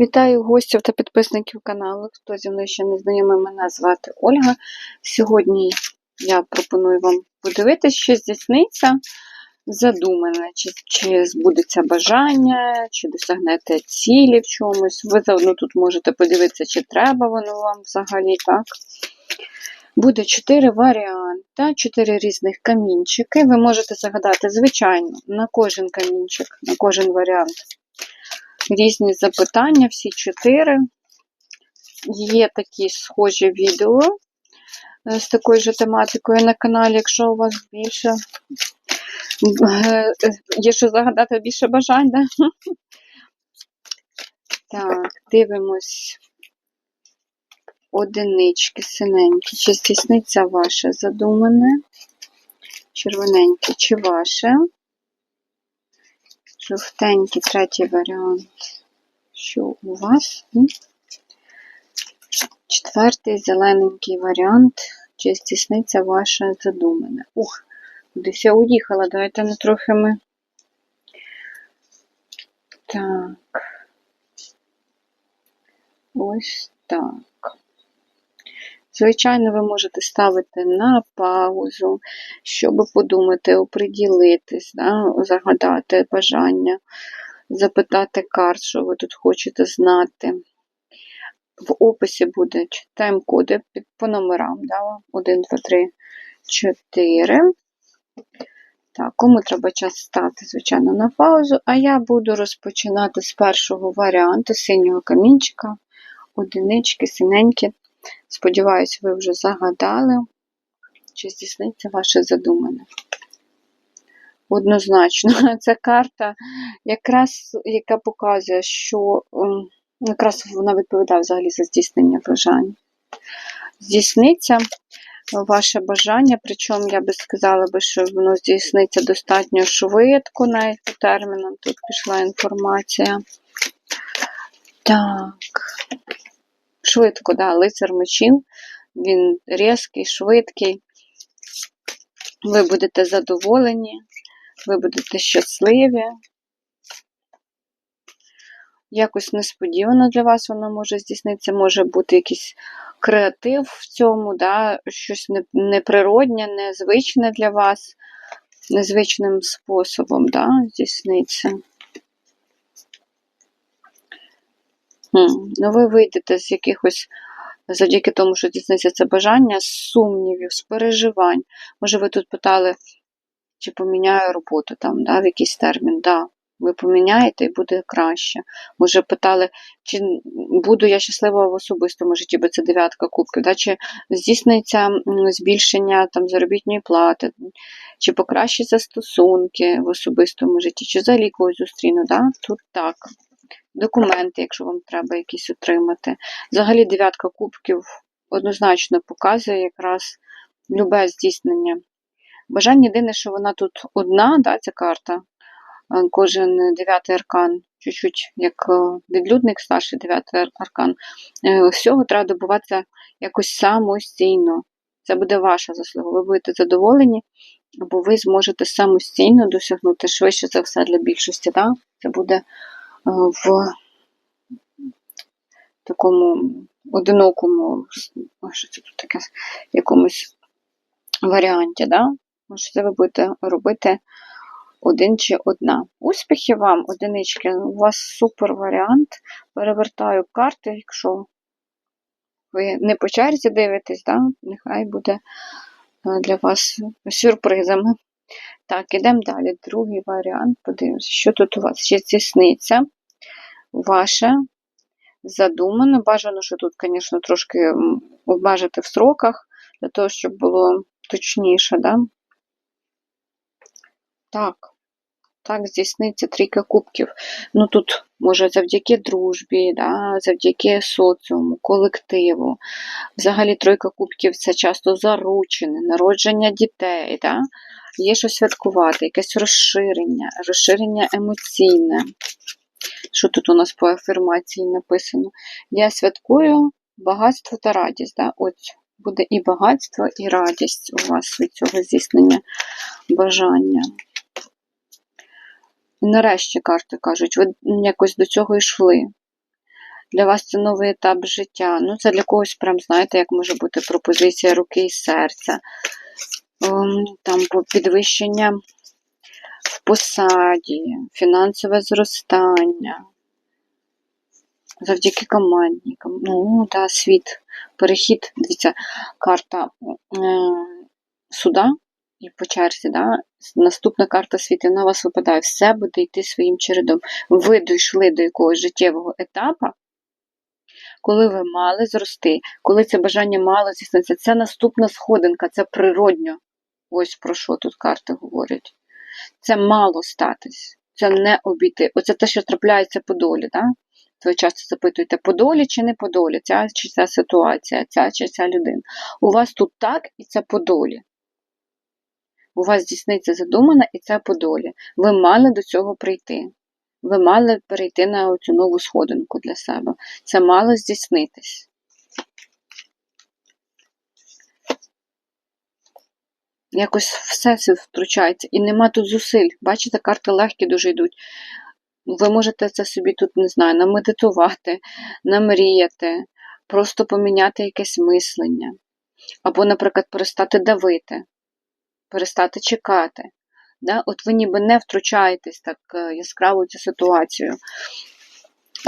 Вітаю гостів та підписників каналу. Хто зі мною ще не знайомий, мене звати Ольга. Сьогодні я пропоную вам подивитися, що здійсниться задумане, чи, чи збудеться бажання, чи досягнете цілі в чомусь. Ви заодно тут можете подивитися, чи треба воно вам взагалі, так? Буде чотири варіанти, чотири різних камінчики. Ви можете загадати, звичайно, на кожен камінчик, на кожен варіант різні запитання, всі чотири. Є такі схожі відео е, з такою ж тематикою на каналі, якщо у вас більше е, є що загадати більше бажань, да? Так, дивимось одинички синенькі. Чи здійсниться ваше задумане? Червоненьке, чи ваше? Жовтенький третій варіант. Що у вас? І четвертий зелененький варіант. Чи здійсниться ваше задумане? Ух, кудись я уїхала. Давайте ми трохи ми. Так. Ось так. Звичайно, ви можете ставити на паузу, щоб подумати, оприділитись, да, загадати бажання, запитати карт, що ви тут хочете знати. В описі буде тайм-коди по номерам. Да? 1, 2, 3, 4. Так, кому треба час стати, звичайно, на паузу. А я буду розпочинати з першого варіанту синього камінчика, одинички, синенькі. Сподіваюсь, ви вже загадали, чи здійсниться ваше задумане. Однозначно, ця карта, якраз, яка показує, що ем, якраз вона відповідає взагалі за здійснення бажань. Здійсниться ваше бажання, причому я би сказала, що воно здійсниться достатньо швидко, навіть по термінам. Тут пішла інформація. Так швидко, да, лицар мечів, він різкий, швидкий. Ви будете задоволені, ви будете щасливі. Якось несподівано для вас воно може здійснитися, може бути якийсь креатив в цьому, да, щось неприроднє, незвичне для вас, незвичним способом да, здійсниться. Ну, ви вийдете з якихось, завдяки тому, що дійсниться це бажання, з сумнівів, з переживань. Може, ви тут питали, чи поміняю роботу там, да, в якийсь термін. Да, ви поміняєте і буде краще. Може, питали, чи буду я щаслива в особистому житті, бо це дев'ятка кубків, да, чи здійсниться збільшення там, заробітної плати, чи покращаться стосунки в особистому житті, чи взагалі когось зустріну. Да? Тут так документи, якщо вам треба якісь отримати. Взагалі, дев'ятка кубків однозначно показує якраз любе здійснення. Бажання єдине, що вона тут одна, да, ця карта, е, кожен дев'ятий аркан, чуть-чуть як е, відлюдник старший дев'ятий аркан. Е, всього треба добуватися якось самостійно. Це буде ваша заслуга. Ви будете задоволені, або ви зможете самостійно досягнути швидше за все для більшості. Да? Це буде в такому одинокому, що це тут таке, якомусь варіанті, да? Може, це ви будете робити один чи одна. Успіхи вам, одинички, у вас супер варіант. Перевертаю карти, якщо ви не по черзі дивитесь, да? нехай буде е, для вас сюрпризами. Так, ідемо далі. Другий варіант. Подивимося, що тут у вас ще здійсниться ваше задумано. Бажано, що тут, звісно, трошки обмежити в сроках, для того, щоб було точніше, да? Так, так, здійсниться трійка кубків. Ну тут, може, завдяки дружбі, да, завдяки соціуму, колективу. Взагалі, тройка кубків це часто заручене, народження дітей. Да? Є що святкувати, якесь розширення, розширення емоційне. Що тут у нас по афірмації написано? Я святкую багатство та радість. Да? Ось буде і багатство, і радість у вас від цього здійснення бажання. І нарешті карти кажуть, ви якось до цього йшли. Для вас це новий етап життя. Ну, це для когось, прям, знаєте, як може бути пропозиція руки і серця. Ем, Там підвищення в посаді, фінансове зростання. Завдяки командникам. Ну, да, світ. Перехід. Дивіться, карта е, суда і по черзі, да? наступна карта світу, вона вас випадає. Все буде йти своїм чередом. Ви дійшли до якогось життєвого етапу, коли ви мали зрости, коли це бажання мало здійснитися. Це наступна сходинка, це природньо. Ось про що тут карти говорять. Це мало статись, це не обійти. Оце те, що трапляється по долі. Да? Ви часто запитуєте, по долі чи не по долі, ця чи ця ситуація, ця чи ця людина. У вас тут так і це по долі. У вас здійсниться задумана і це по долі. Ви мали до цього прийти. Ви мали перейти на цю нову сходинку для себе. Це мало здійснитись. Якось все це втручається. І нема тут зусиль. Бачите, карти легкі дуже йдуть. Ви можете це собі тут, не знаю, намедитувати, намріяти, просто поміняти якесь мислення. Або, наприклад, перестати давити, перестати чекати. Да? От ви ніби не втручаєтесь так е, яскраво в цю ситуацію.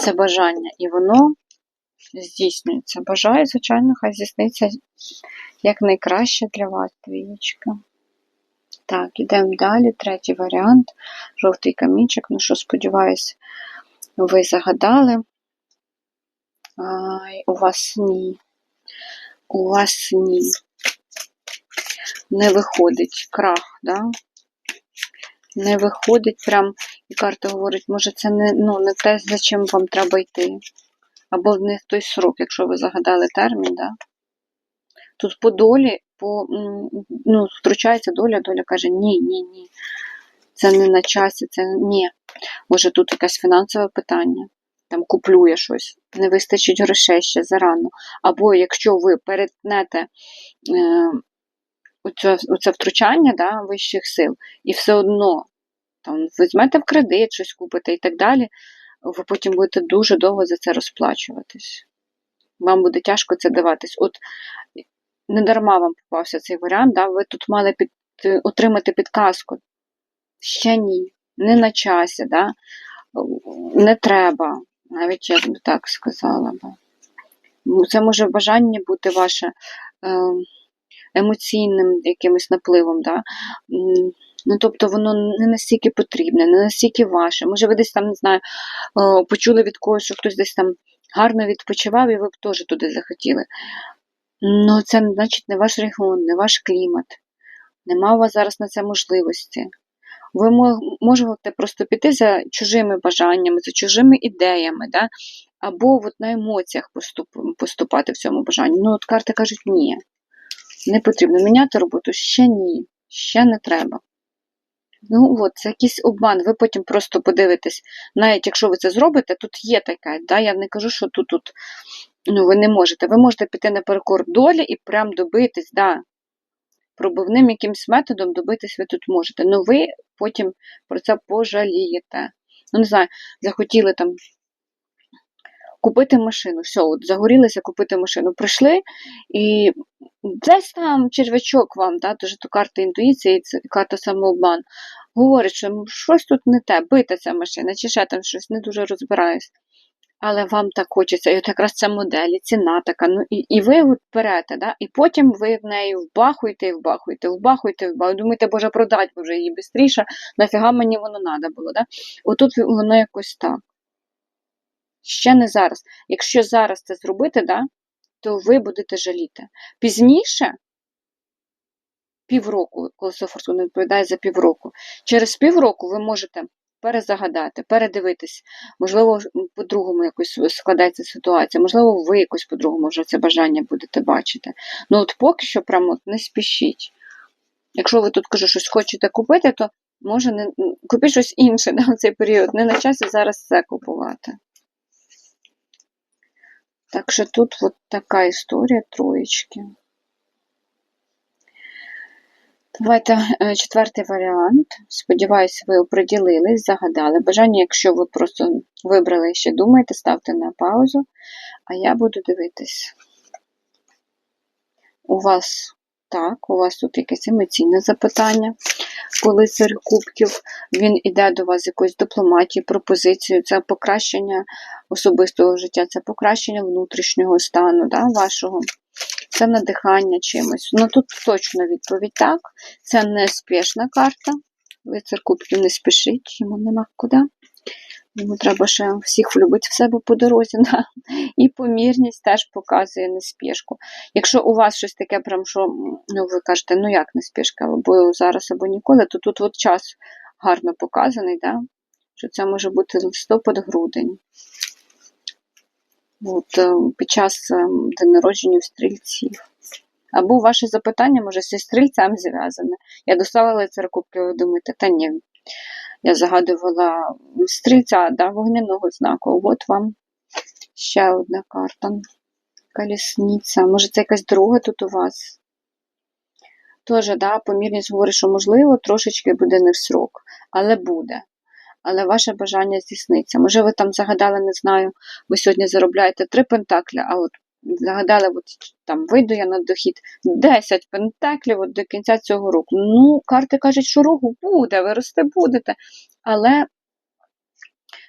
Це бажання. І воно здійснюється. Бажаю, звичайно, хай здійсниться якнайкраще для вас, двієчка. Так, ідемо далі. Третій варіант. Жовтий камінчик. Ну що, сподіваюсь, ви загадали. Ай, у вас ні. У вас ні. Не виходить крах, да? Не виходить прям, і карта говорить, може, це не, ну, не те, за чим вам треба йти. Або не в той срок, якщо ви загадали термін, да? Тут по долі, по, ну, втручається доля, доля каже, ні, ні, ні. Це не на часі, це ні. Може тут якесь фінансове питання, там куплю я щось, не вистачить грошей ще зарано. Або якщо ви перетнете е, оце, оце втручання да, вищих сил, і все одно там, візьмете в кредит, щось купите і так далі, ви потім будете дуже довго за це розплачуватись. Вам буде тяжко це даватись. От не дарма вам попався цей варіант, да? ви тут мали під, отримати підказку. Ще ні, не на часі, да? не треба, навіть я б так сказала. Це може бажання бути ваше е, емоційним якимось напливом. Да? Ну, тобто воно не настільки потрібне, не настільки ваше. Може, ви десь там, не знаю, почули від когось, що хтось десь там гарно відпочивав, і ви б теж туди захотіли. Ну, це значить не ваш регіон, не ваш клімат. Нема у вас зараз на це можливості. Ви можете просто піти за чужими бажаннями, за чужими ідеями, да? або от на емоціях поступати в цьому бажанні. Ну, от карти кажуть, ні. Не потрібно міняти роботу ще ні, ще не треба. Ну, от, це якийсь обман. Ви потім просто подивитесь, навіть якщо ви це зробите, тут є таке, да? я не кажу, що тут, тут ну, ви не можете. Ви можете піти наперекор долі і прям добитись, да. пробивним якимсь методом добитись ви тут можете. Ну ви потім про це пожалієте. Ну, не знаю, захотіли там купити машину. Все, от загорілися купити машину. Прийшли і десь там червячок вам, да, дуже то карта інтуїції, карта самообман. Говорить, що «Ну, щось тут не те, бита ця машина, чи ще там щось, не дуже розбираюсь. Але вам так хочеться, і от якраз ця модель, і ціна така. Ну, і, і ви от берете, да? і потім ви в неї вбахуєте, і вбахуєте, вбахуєте, вбахуєте. Думаєте, боже, продать вже її швидше, нафіга мені воно треба було. Да? Отут воно якось так. Ще не зараз. Якщо зараз це зробити, да, то ви будете жаліти. Пізніше, півроку, коли Фортуна відповідає за півроку, через півроку ви можете перезагадати, передивитись, можливо, по-другому якось складається ситуація, можливо, ви якось по-другому вже це бажання будете бачити. Ну от поки що прямо не спішіть. Якщо ви тут кажу, щось хочете купити, то може не купіть щось інше на цей період. Не на часі зараз це купувати. Так що тут от така історія троєчки. Давайте е, четвертий варіант. Сподіваюся, ви оприділились, загадали. Бажання, якщо ви просто вибрали і ще думаєте, ставте на паузу, а я буду дивитись. У вас так, у вас тут якесь емоційне запитання по серед кубків. Він іде до вас якоюсь дипломатією, пропозицією, це покращення особистого життя, це покращення внутрішнього стану да, вашого. Це надихання чимось. Ну тут точно відповідь так. Це не спішна карта. Лицар кубків не спішить, йому нема куди. Йому треба ще всіх влюбити в себе по дорозі. Да? І помірність теж показує неспішку. Якщо у вас щось таке, прям, що ну, ви кажете, ну як неспішка, або зараз, або ніколи, то тут от час гарно показаний, да? що це може бути листопад-грудень. От, е, під час е, день народження у стрільців. Або ваше запитання, може, зі стрільцем зв'язане. Я доставила лицар кубки, ви думаєте, та ні. Я загадувала стрільця да, вогняного знаку. От вам ще одна карта. Колісниця. Може, це якась друга тут у вас? Тоже, да, помірність говорить, що можливо, трошечки буде не в срок, але буде. Але ваше бажання здійсниться. Може, ви там загадали, не знаю, ви сьогодні заробляєте три пентаклі, а от загадали, от там вийду я на дохід 10 пентаклів от до кінця цього року. Ну, карти кажуть, що рогу буде, ви рости будете. Але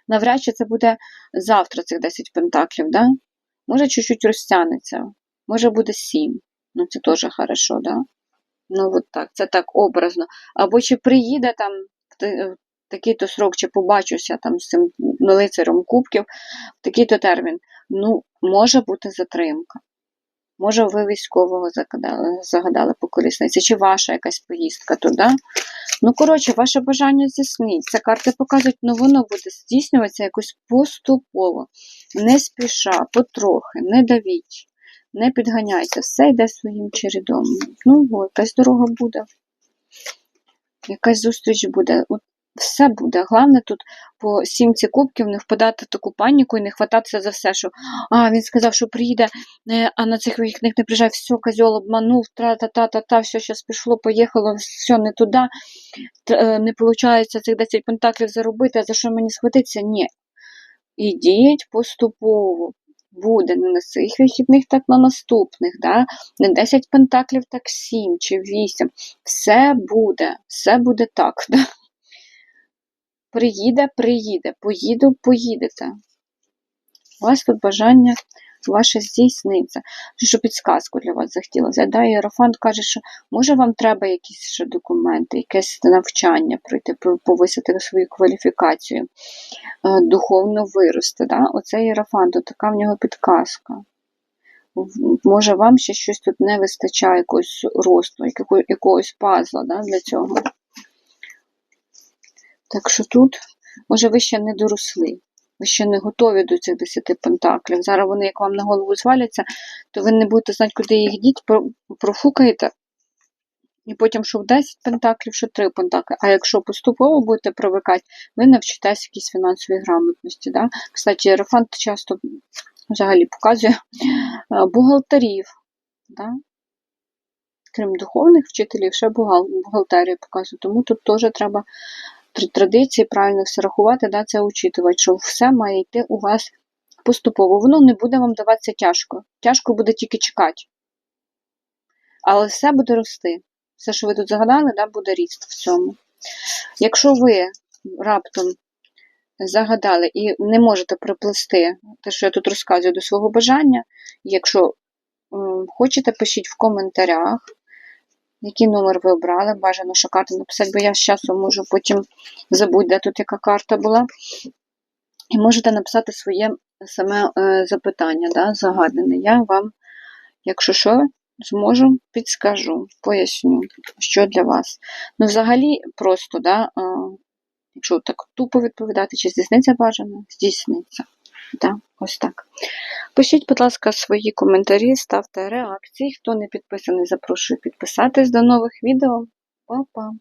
навряд чи це буде завтра цих 10 пентаклів, да? Може, чуть-чуть розтягнеться, може буде 7. Ну, це теж хорошо, да? Ну, от так, це так образно. Або чи приїде там такий-то срок, чи побачуся там з цим лицарем кубків в такий-то термін. Ну, може бути затримка. Може, ви військового загадали, загадали по колісниці, чи ваша якась поїздка туди. Ну, коротше, ваше бажання здійсниться. Карти показують, ну воно буде здійснюватися якось поступово, не спіша, потрохи, не давіть, не підганяйте, все йде своїм чередом. Ну, якась дорога буде, якась зустріч буде. От все буде. Головне тут по сімці кубків не впадати в таку паніку і не хвататися за все, що а, він сказав, що приїде, е, а на цих вихідних не приїжджає, все, козьол обманув, тра-та-та-та-та, все, зараз пішло, поїхало, все не туди, е, не виходить цих 10 пентаклів заробити, а за що мені схватитися? Ні. Ідіть поступово. Буде не на цих вихідних, так на наступних. Да? Не 10 пентаклів, так 7 чи 8. Все буде, все буде так. Да? Приїде, приїде, поїду, поїдете. У вас тут бажання ваше здійсниться. Що підсказку для вас захотілося. Да, Єрофант каже, що може вам треба якісь ще документи, якесь навчання пройти, по- повисити свою кваліфікацію, е, духовно вирости. Да? Оце Єрофант, така в нього підказка. Може, вам ще щось тут не вистачає, якогось росту, якогось пазла да, для цього. Так що тут, може, ви ще не доросли, ви ще не готові до цих 10 пентаклів. Зараз вони, як вам на голову зваляться, то ви не будете знати, куди їх діть, профукаєте. І потім, що в 10 пентаклів, що 3 пентаклі. А якщо поступово будете привикати, ви навчитесь якійсь фінансовій грамотності. Да? Кстати, Єрофант часто взагалі показує е, бухгалтерів. Да? Крім духовних вчителів, ще бухгал- бухгалтерію показує. Тому тут теж треба тр- традиції, правильно все рахувати, да, це учитувати, що все має йти у вас поступово. Воно не буде вам даватися тяжко. Тяжко буде тільки чекати. Але все буде рости. Все, що ви тут загадали, да, буде ріст в цьому. Якщо ви раптом загадали і не можете приплести те, що я тут розказую до свого бажання, якщо хочете, пишіть в коментарях, який номер ви обрали, бажано, що карту написати, бо я з часом можу потім забути, де тут яка карта була. І можете написати своє саме е, запитання, да, загадане. Я вам, якщо що, зможу, підскажу, поясню, що для вас. Ну, взагалі, просто, да, е, якщо так тупо відповідати, чи здійсниться бажано, здійсниться. Да, ось так. Пишіть, будь ласка, свої коментарі, ставте реакції. Хто не підписаний, запрошую підписатись до нових відео. Па-па!